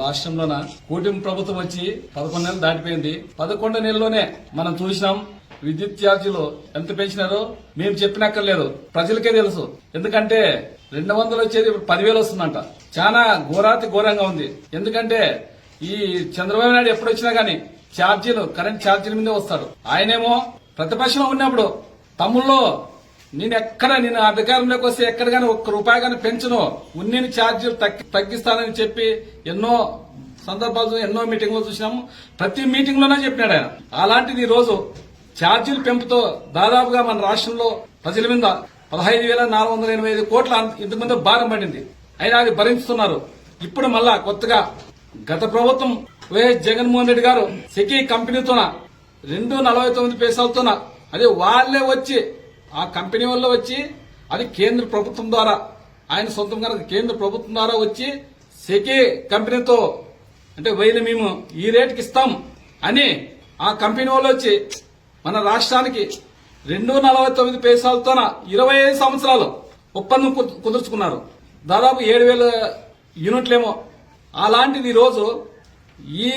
రాష్ట్రంలోన కూటమి ప్రభుత్వం వచ్చి పదకొండు నెలలు దాటిపోయింది. పదకొండు నెలలోనే మనం చూసినాం విద్యుత్ ఛార్జీలు ఎంత పెంచినారో మేము చెప్పినక్కర్లేదు. ప్రజలకే తెలుసు. ఎందుకంటే రెండు వందలు వచ్చేది ఇప్పుడు పదివేలు వస్తుందంట. చాలా ఘోరాతి ఘోరంగా ఉంది. ఎందుకంటే ఈ చంద్రబాబు నాయుడు ఎప్పుడు వచ్చినా గానీ ఛార్జీలు కరెంట్ ఛార్జీల మీదే వస్తాడు. ఆయనేమో ప్రతిపక్షంలో ఉన్నప్పుడు తమ్ముళ్ళు నేను ఎక్కడ నేను అధికారంలోకి వస్తే ఎక్కడ కానీ ఒక్క రూపాయి కానీ పెంచను. ఉన్నిని ఛార్జీలు తగ్గి- తగ్గిస్తానని చెప్పి ఎన్నో సందర్భాలు ఎన్నో మీటింగ్లు చూసినాము. ప్రతి మీటింగ్లోనే చెప్పినాడు ఆయన. అలాంటిది ఈ రోజు ఛార్జీల పెంపుతో దాదాపుగా మన రాష్ట్రంలో ప్రజల మీద పదహైదు వేల నాలుగు వందల ఎనభై ఐదు కోట్ల ఇంతకుముందు భారం పడింది. అయినా అది భరించుతున్నారు. ఇప్పుడు మళ్ళా కొత్తగా గత ప్రభుత్వం వైఎస్ జగన్మోహన్ రెడ్డి గారు సెకీ కంపెనీతోన రెండు నలభై తొమ్మిది పైసలతోన అదే వాళ్ళే వచ్చి ఆ కంపెనీ వల్ల వచ్చి అది కేంద్ర ప్రభుత్వం ద్వారా ఆయన సొంతంగా కేంద్ర ప్రభుత్వం ద్వారా వచ్చి సెకీ కంపెనీతో అంటే వైద్య మేము ఈ రేటుకి ఇస్తాం అని ఆ కంపెనీ వాళ్ళు వచ్చి మన రాష్ట్రానికి రెండు నలభై తొమ్మిది పైసలతోన ఇరవై ఐదు సంవత్సరాలు ఒప్పందం కు- కుదుర్చుకున్నారు. దాదాపు ఏడు వేల యూనిట్లేమో. అలాంటిది ఈరోజు ఈ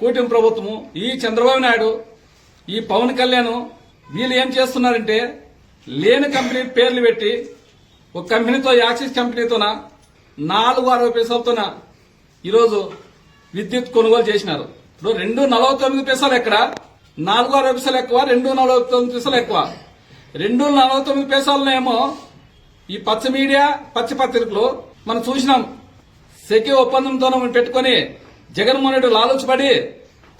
కూటమి ప్రభుత్వము ఈ చంద్రబాబు నాయుడు ఈ పవన్ కళ్యాణ్ వీళ్ళు ఏం చేస్తున్నారంటే లేని కంపెనీ పేర్లు పెట్టి ఒక కంపెనీతో యాక్సిస్ కంపెనీతోన నాలుగు అరవై పైసలతోన ఈరోజు విద్యుత్ కొనుగోలు చేసినారు. ఇప్పుడు రెండు నలభై తొమ్మిది పైసలు ఎక్కడ? నాలుగు అరవై పైసలు ఎక్కువ రెండు నలభై తొమ్మిది పైసలు ఎక్కువ. రెండు నలభై తొమ్మిది పైసలనేమో ఈ పచ్చ మీడియా పచ్చ పత్రికలు మనం చూసినాం. సెక్యూ ఒప్పందంతో మనం పెట్టుకుని జగన్మోహన్ రెడ్డి లాలోచపడి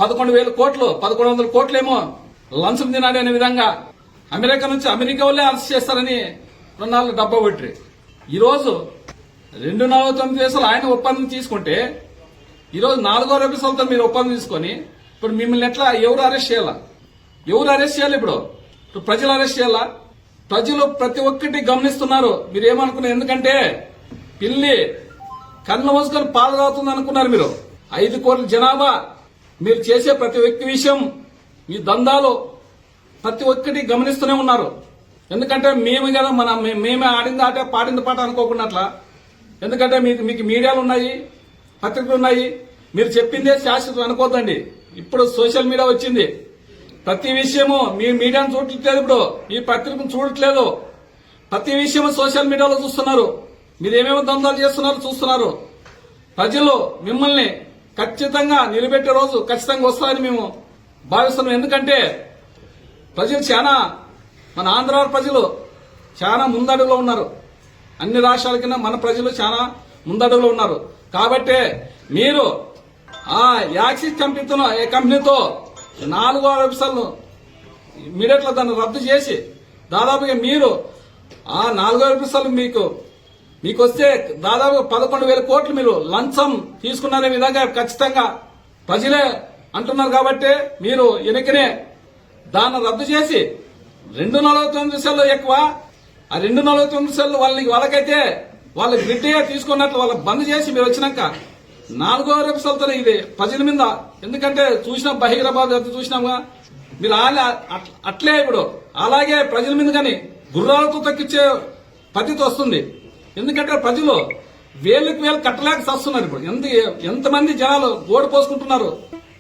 పదకొండు వేల కోట్లు పదకొండు వందల కోట్లేమో లంచం తినాలి అనే విధంగా అమెరికా నుంచి అమెరికా వాళ్ళే అరెస్ట్ చేస్తారని రెండు నాలుగు డబ్బా పెట్టి ఈరోజు రెండు నలభై తొమ్మిది దేశాలు ఆయన ఒప్పందం తీసుకుంటే ఈరోజు నాలుగో రూపాయలతో మీరు ఒప్పందం తీసుకొని ఇప్పుడు మిమ్మల్ని ఎట్లా ఎవరు అరెస్ట్ చేయాలా? ఎవరు అరెస్ట్ చేయాలి ఇప్పుడు? ఇప్పుడు ప్రజలు అరెస్ట్ చేయాలా? ప్రజలు ప్రతి ఒక్కటి గమనిస్తున్నారు. మీరు ఏమనుకున్నారు? ఎందుకంటే పిల్లి కన్ను మూసుకొని పాలు తాగుతుంది అనుకున్నారు మీరు. ఐదు కోట్ల జనాభా మీరు చేసే ప్రతి వ్యక్తి విషయం ఈ దందాలు ప్రతి ఒక్కటి గమనిస్తూనే ఉన్నారు. ఎందుకంటే మేము కదా మన మేమే ఆడింది ఆట పాడింది పాట అనుకోకుండా అట్లా ఎందుకంటే మీకు మీకు మీడియాలు ఉన్నాయి పత్రికలు ఉన్నాయి. మీరు చెప్పిందే శాశ్వతం అనుకోద్దండి. ఇప్పుడు సోషల్ మీడియా వచ్చింది. ప్రతి విషయము మీ మీడియాను చూడట్లేదు ఇప్పుడు. ఈ పత్రికను చూడట్లేదు. ప్రతి విషయము సోషల్ మీడియాలో చూస్తున్నారు. మీరు ఏమేమి దందాలు చేస్తున్నారు చూస్తున్నారు. ప్రజలు మిమ్మల్ని ఖచ్చితంగా నిలబెట్టే రోజు ఖచ్చితంగా వస్తారని మేము భావిస్తున్నాం. ఎందుకంటే ప్రజలు చాలా మన ఆంధ్ర ప్రజలు చాలా ముందడుగులో ఉన్నారు. అన్ని రాష్ట్రాల కింద మన ప్రజలు చాలా ముందడుగులో ఉన్నారు. కాబట్టే మీరు ఆ యాక్సిస్ కంపెనీతో కంపెనీతో నాలుగు ఆరు ఇమీడియట్ దాన్ని రద్దు చేసి దాదాపుగా మీరు ఆ నాలుగో వెబ్సైట్ మీకు మీకు వస్తే దాదాపుగా పదకొండు వేల కోట్లు మీరు లంచం తీసుకున్నారనే విధంగా ఖచ్చితంగా ప్రజలే అంటున్నారు కాబట్టి మీరు వెనకనే దాన్ని రద్దు చేసి రెండు నలభై తొమ్మిది సెల్లు ఎక్కువ ఆ రెండు నలభై తొమ్మిది సెల్లు వాళ్ళకి వాళ్ళకైతే వాళ్ళ గ్రిడ్డే తీసుకున్నట్లు వాళ్ళకి బంద్ చేసి మీరు వచ్చినాక నాలుగో రెప్సలతో ఇది ప్రజల మీద. ఎందుకంటే చూసినాం బహిరాబాద్ అంతా చూసినాంగా మీరు అలా అట్- అట్లే ఇప్పుడు. అలాగే ప్రజల మీద కానీ గుర్రాలతో తక్కిచ్చే పద్ధతి వస్తుంది. ఎందుకంటే ప్రజలు వేలకు వేలు కట్టలేక చస్తున్నారు ఇప్పుడు. ఎంత ఎంతమంది జనాలు ఓడి పోసుకుంటున్నారు?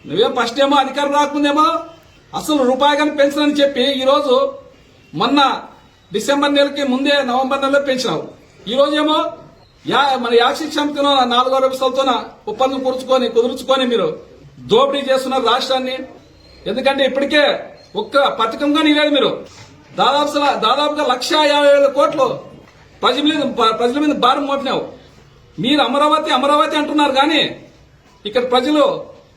నువ్వే ఫస్ట్ ఏమో అధికారం రాకముందేమో అసలు రూపాయి కానీ పెంచనని చెప్పి ఈరోజు మొన్న డిసెంబర్ నెలకి ముందే నవంబర్ నెలలో పెంచినావు. ఈరోజు ఏమో యా మన యాక్సిస్ సమితిలో నాలుగో రూపాయలతో ఒప్పందం కూర్చుకొని కుదుర్చుకొని మీరు దోపిడీ చేస్తున్నారు రాష్ట్రాన్ని. ఎందుకంటే ఇప్పటికే ఒక్క పథకంగా నీలేదు మీరు. దాదాపు దాదాపుగా లక్ష యాభై వేల కోట్లు ప్రజల మీద ప్రజల మీద భారం మోపినావు. మీరు అమరావతి అమరావతి అంటున్నారు కానీ ఇక్కడ ప్రజలు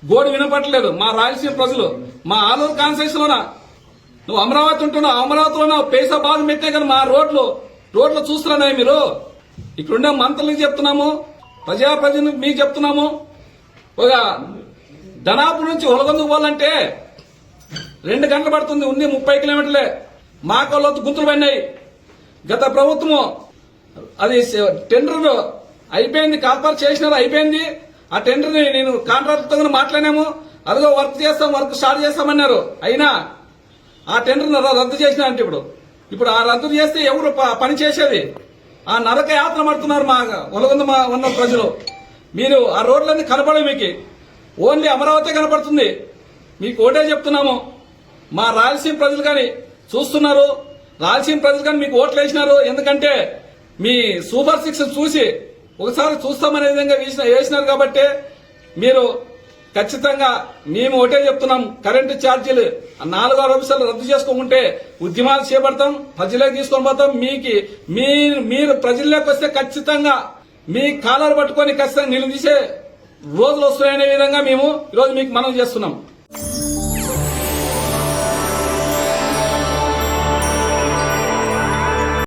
గోడు వినపట్లేదు మా రాయలసీమ ప్రజలు మా ఆలూరు కాన్స్టిట్యూషన్ నువ్వు అమరావతి ఉంటున్నావు అమరావతిలో పేసా బాధ పెట్టే కానీ మా రోడ్లు రోడ్లు చూస్తున్నా మీరు? ఇక్కడుండే మంత్రులకు చెప్తున్నాము ప్రజా మీకు చెప్తున్నాము. ఒక ధనాపు నుంచి ఒలగొందుకు పోవాలంటే రెండు గంటలు పడుతుంది ఉంది ముప్పై కిలోమీటర్లే. మాకోళ్ళు గుంతులు పడినాయి. గత ప్రభుత్వము అది టెండర్ అయిపోయింది కాల్పాలు చేసినారు అయిపోయింది. ఆ టెండర్ని నేను కాంట్రాక్టర్తో మాట్లాడాము. అదిగో వర్క్ చేస్తాం వర్క్ స్టార్ట్ చేస్తామన్నారు. అయినా ఆ టెండర్ని రద్దు చేసిన అంటే ఇప్పుడు. ఇప్పుడు ఆ రద్దు చేస్తే ఎవరు ప- పని చేసేది? ఆ నరక యాత్ర పడుతున్నారు మా ఒలగొంద మా ఉన్న ప్రజలు. మీరు ఆ రోడ్లన్నీ కనపడవు మీకు. ఓన్లీ అమరావతి కనపడుతుంది. మీకు ఓటే చెప్తున్నాము. మా రాయలసీమ ప్రజలు కానీ చూస్తున్నారు. రాయలసీమ ప్రజలు కానీ మీకు ఓట్లు వేసినారు. ఎందుకంటే మీ సూపర్ సిక్స్ చూసి ఒకసారి చూస్తామనే విధంగా వేసిన వేసినారు కాబట్టి మీరు ఖచ్చితంగా మేము ఒకటే చెప్తున్నాం కరెంటు ఛార్జీలు నాలుగు ఆరు అంశాలు రద్దు చేసుకోకుంటే ఉద్యమాలు చేపడతాం ప్రజలకు తీసుకొని పోతాం మీకు మీ మీరు ప్రజల్లోకి వస్తే ఖచ్చితంగా మీ కాలర్ పట్టుకొని ఖచ్చితంగా నిలదీసే రోజులు వస్తున్నాయనే విధంగా మేము ఈరోజు మీకు మనం చేస్తున్నాం.